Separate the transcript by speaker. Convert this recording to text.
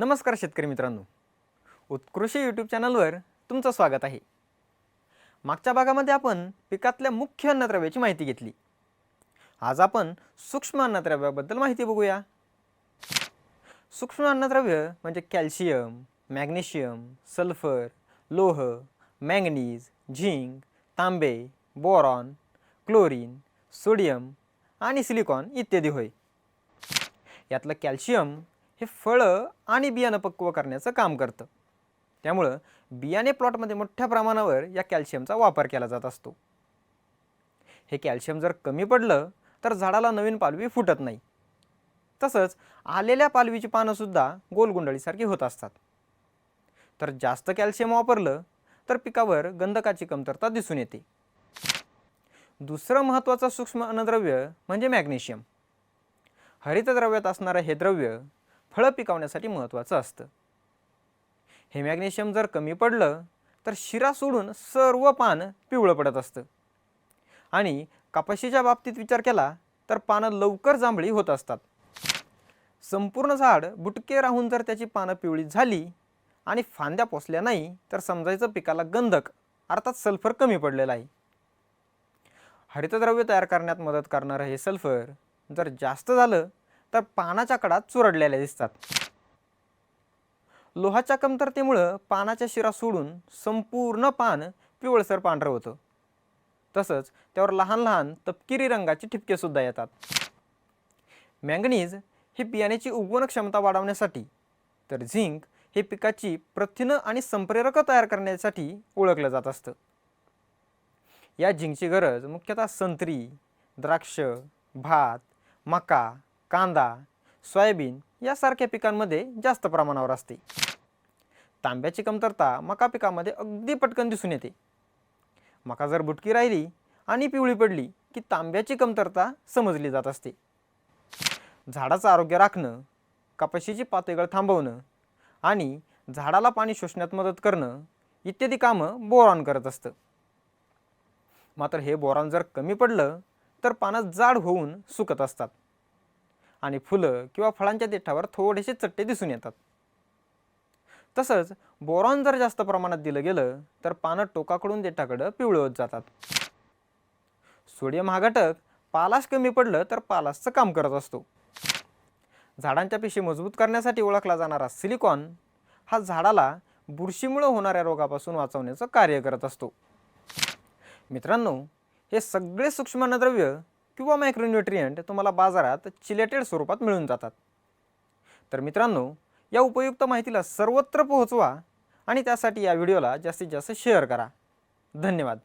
Speaker 1: नमस्कार शेतकरी मित्रांनो. उत्कृषी यूट्यूब चॅनलवर तुमचं स्वागत आहे. मागच्या भागामध्ये आपण पिकातल्या मुख्य अन्नद्रव्याची माहिती घेतली. आज आपण सूक्ष्म अन्नद्रव्याबद्दल माहिती बघूया. सूक्ष्म अन्नद्रव्य म्हणजे कॅल्शियम मॅग्नेशियम सल्फर लोह मॅंगनीज झिंक तांबे बोरॉन क्लोरीन सोडियम आणि सिलिकॉन इत्यादी होय. यातलं कॅल्शियम हे फळं आणि बियाणं पक्व करण्याचं काम करतं. त्यामुळं बियाणे प्लॉटमध्ये मोठ्या प्रमाणावर या कॅल्शियमचा वापर केला जात असतो. हे कॅल्शियम जर कमी पडलं तर झाडाला नवीन पालवी फुटत नाही. तसंच आलेल्या पालवीची पानंसुद्धा गोलगुंडळीसारखी होत असतात. तर जास्त कॅल्शियम वापरलं तर पिकावर गंधकाची कमतरता दिसून येते. दुसरं महत्त्वाचं सूक्ष्म अन्नद्रव्य म्हणजे मॅग्नेशियम. हरितद्रव्यात असणारं हे द्रव्य फळं पिकवण्यासाठी महत्त्वाचं असतं. हे मॅग्नेशियम जर कमी पडलं तर शिरा सोडून सर्व पान पिवळं पडत असतं. आणि कपाशीच्या बाबतीत विचार केला तर पानं लवकर जांभळी होत असतात. संपूर्ण झाड बुटके राहून जर त्याची पानं पिवळी झाली आणि फांद्या पोचल्या नाही तर समजायचं पिकाला गंधक अर्थात सल्फर कमी पडलेलं आहे. हरितद्रव्य तयार करण्यात मदत करणारं हे सल्फर जर जास्त झालं तर पानाच्या कडात चुरडलेल्या दिसतात. लोहाच्या कमतरतेमुळं पानाच्या शिरा सोडून संपूर्ण पान पिवळसर पांढरं होतं. तसंच त्यावर लहान लहान तपकिरी रंगाचे ठिपकेसुद्धा येतात. मॅंगनीज हे बियाण्याची उगवण क्षमता वाढवण्यासाठी तर झिंक हे पिकाची प्रथिनं आणि संप्रेरकं तयार करण्यासाठी ओळखलं जात असतं. या झिंकची गरज मुख्यतः संत्री द्राक्ष भात मका कांदा सोयाबीन यासारख्या पिकांमध्ये जास्त प्रमाणावर असते. तांब्याची कमतरता मका पिकामध्ये अगदी पटकन दिसून येते. मका जर बुटकी राहिली आणि पिवळी पडली की तांब्याची कमतरता समजली जात असते. झाडाचं आरोग्य राखणं कपाशीची पातळीगळ थांबवणं आणि झाडाला पाणी शोषण्यात मदत करणं इत्यादी कामं बोरॉन करत असतं. मात्र हे बोरॉन जर कमी पडलं तर पानं जाड होऊन सुकत असतात. आणि फुलं किंवा फळांच्या देठावर थोडेसे चट्टे दिसून येतात. तसंच बोरॉन जर जास्त प्रमाणात दिलं गेलं तर पानं टोकाकडून देठाकडं पिवळत होत जातात. सोडियम हा घटक पालास कमी पडलं तर पालासचं काम करत असतो. झाडांच्या पेशी मजबूत करण्यासाठी ओळखला जाणारा सिलिकॉन हा झाडाला बुरशीमुळं होणाऱ्या रोगापासून वाचवण्याचं कार्य करत असतो. मित्रांनो हे सगळे सूक्ष्म अन्नद्रव्य किंवा मायक्रोन्युट्रियंट तुम्हाला बाजारात चिलेटेड स्वरूपात मिळून जातात. तर मित्रांनो या उपयुक्त माहितीला सर्वत्र पोहोचवा आणि त्यासाठी या व्हिडिओला जास्तीत जास्त शेअर करा. धन्यवाद.